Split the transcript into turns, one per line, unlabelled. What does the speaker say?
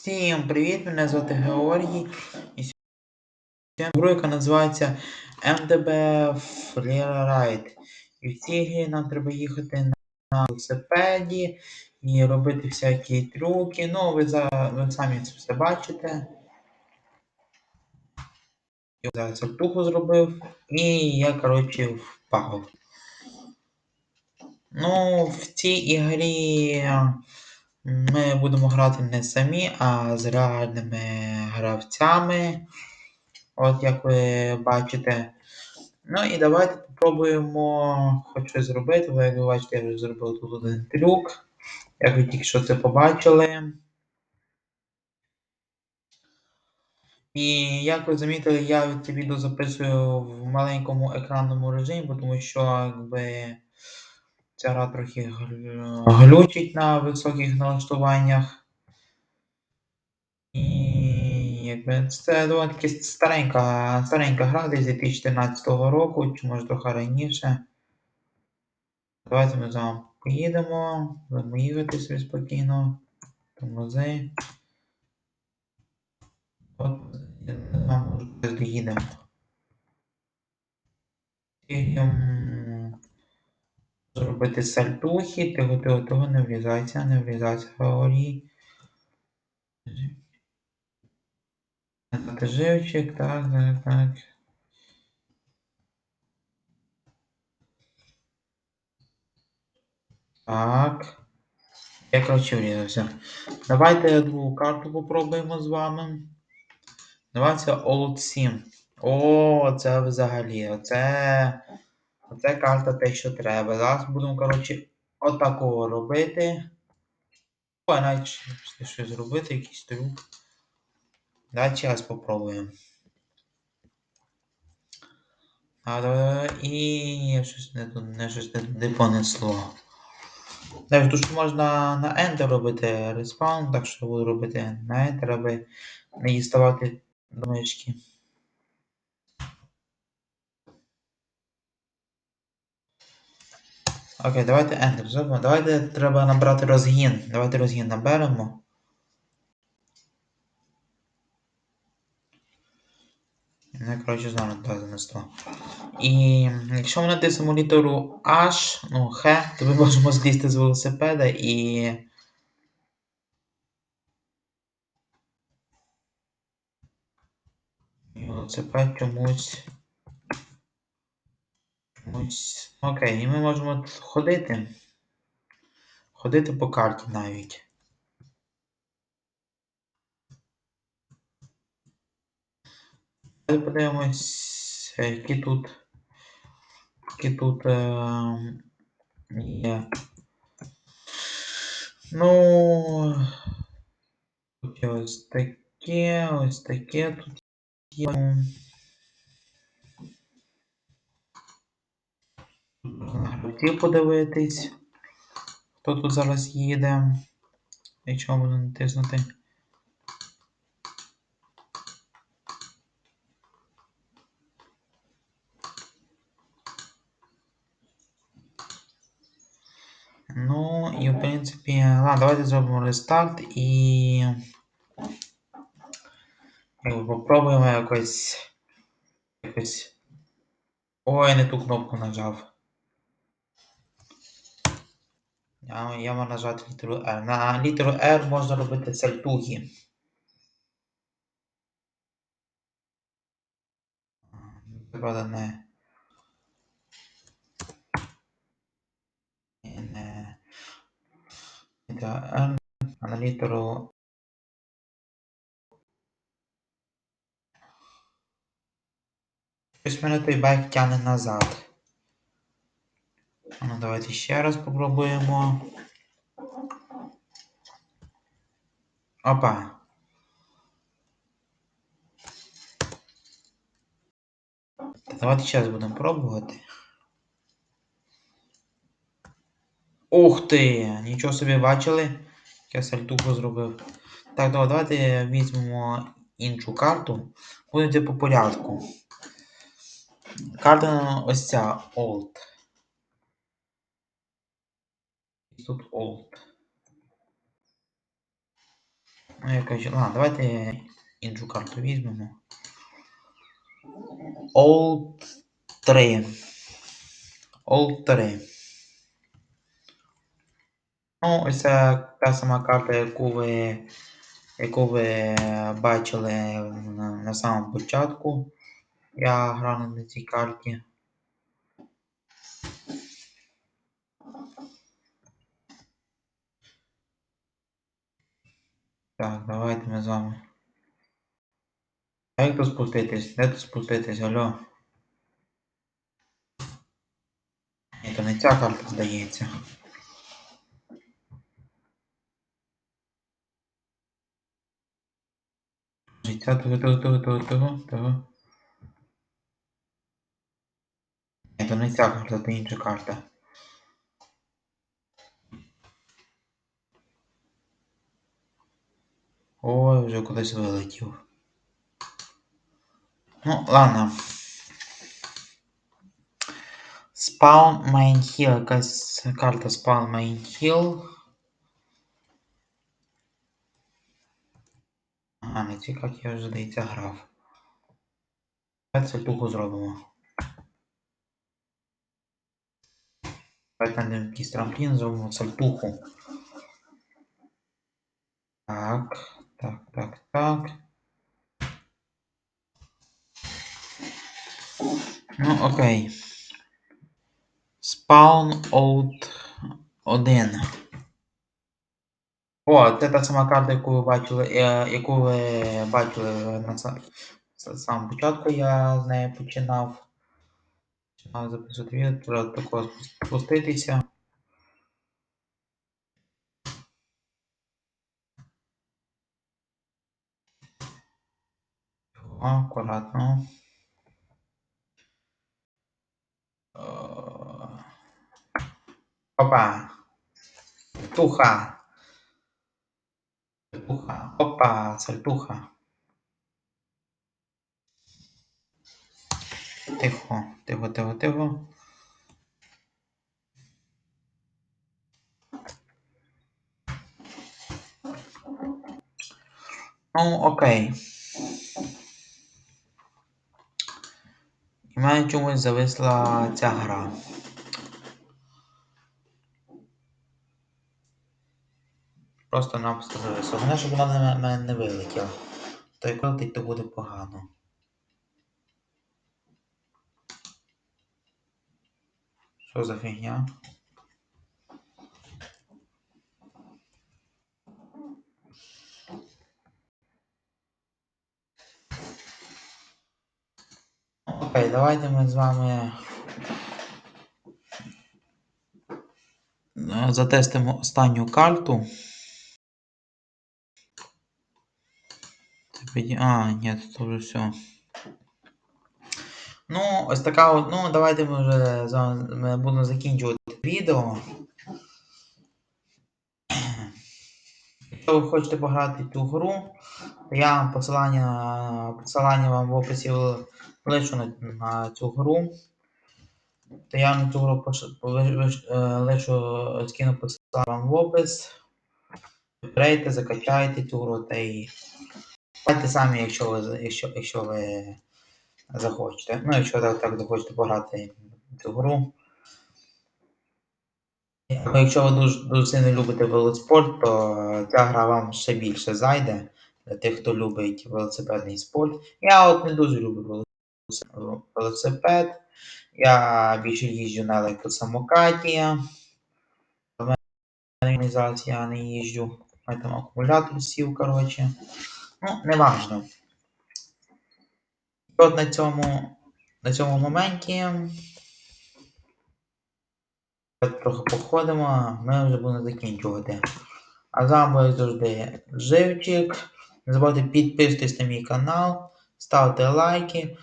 Всім привіт! Мене звати Георгій. І сьогодні гру, називається MDB Freeride. І в цій грі нам треба їхати на велосипеді і робити всякі трюки. Ну, ви, за, ви самі це все бачите. Я зараз сальтуху зробив і я, коротше, впав. Ну, в цій ігрі ми будемо грати не самі, а з реальними гравцями. От як ви бачите. Ну і давайте попробуємо хоч щось зробити. Ви як ви бачите, я вже зробив тут один трюк. Як ви тільки що це побачили. І як ви замітили, я це відео записую в маленькому екранному режимі, тому що якби ця гра трохи глючить на високих налаштуваннях. І якби це доволі старенька, старенька гра десь 2014 року, чи може трохи раніше. Давайте ми з вами поїдемо, будемо їхати собі спокійно. Тормози. От нам доїдемо. Зробити сальтухи, того, того, того не влізається, не влізається Георгій. Живчик, так, так, так. Так. Я коротше врізався. Давайте другу карту попробуємо з вами. Давайте Old 7. О, це взагалі. Оце. Оце карта те, що треба. Зараз будемо, коротше, отакого робити. О, навіть щось зробити, якийсь трюк. Давайте зараз попробуємо. А, і щось не тут не щось не понесло. Навіть тут можна на Enter робити респаун, так що буду робити на Enter, аби не діставати до Окей, давайте Enter зробимо. Давайте треба набрати розгін. Давайте розгін наберемо. Не, коротше, знову занесло. І якщо ми натиснемо літеру H, ну Х, то ми можемо злізти з велосипеда і. Велосипед чомусь. Окей, і ми можемо ходити. Ходити по карті навіть. Подивимось, які тут. Які тут е, є. Ну. Тут є ось таке, ось таке тут є. Хотів подивитись, хто тут зараз їде. Якщо буду натиснути. Ну, і в принципі, ладно, давайте зробимо рестарт і попробуємо якось. якось. Ой, не ту кнопку нажав. Я, я можу нажати літеру R. На літеру R можна робити сальтухи. Правда, не. Не. Літера R. А на літеру. Щось мене той байк тягне назад. Ну, давайте ще раз попробуємо. Опа. Давайте раз будемо пробувати. Ух ти! Нічого собі бачили? Я сальтуху зробив. Так, давайте візьмемо іншу карту. Будете по порядку. Карта ось ця Old. Тут Old. Ну, я кажу, ладно, давайте іншу карту візьмемо. Old 3. Old 3. Ну, ось та сама карта, яку ви, яку ви бачили на, на самому початку. Я грав на цій карті. Так, давайте ми з вами. А як тут спуститись? Де тут спуститись, алло? Ні, то не ця карта здається. Життя того, того, того, того, того, того. Ні, то не ця карта, то інша карта. Ой, вже кудись вилетів. Ну, ладно. Spawn Main Hill, якась карта Spawn Main Hill. А, цій карті я вже здається грав. Давайте сальтуху зробимо. Давайте на якийсь трамплін зробимо сальтуху. Так, так, так, так. Ну, окей. Spawn out 1. О, це та сама карта, яку ви бачили, е, яку ви бачили на са- самому початку, я з нею починав. Починав записувати відео, треба такого спуститися. Акуратно. Е, Опа. Туха. Сальтуха. Опа, сальтуха. Тихо, тихо, тихо, тихо. Ну, окей. І в мене чомусь зависла ця гра. Просто нам зависла. Головне, щоб вона на мене не вилетіла. То як вилетить, то буде погано. Що за фігня? Окей, давайте ми з вами е, затестимо останню карту. А, ні, це вже все. Ну, ось така от, ну, давайте ми вже з вами ми будемо закінчувати відео. Якщо ви хочете пограти цю гру, я посилання, посилання вам в описі лишу на, на цю гру. То я на цю гру е, лишу скину посилання вам в опис. Відкрийте, закачайте цю гру та і грайте самі, якщо ви, якщо, якщо ви захочете. Ну, якщо так, так захочете пограти цю гру. Або якщо ви дуже, дуже сильно любите велоспорт, то ця гра вам ще більше зайде для тих, хто любить велосипедний спорт. Я от не дуже люблю велос- велосипед. Я більше їжджу на електросамокаті. Зараз я не їжджу. У там акумулятор сів, коротше. Ну, не важно. От на цьому, на цьому моменті трохи походимо, ми вже будемо закінчувати. А з вами завжди Живчик. Не забувайте підписуватись на мій канал, ставте лайки.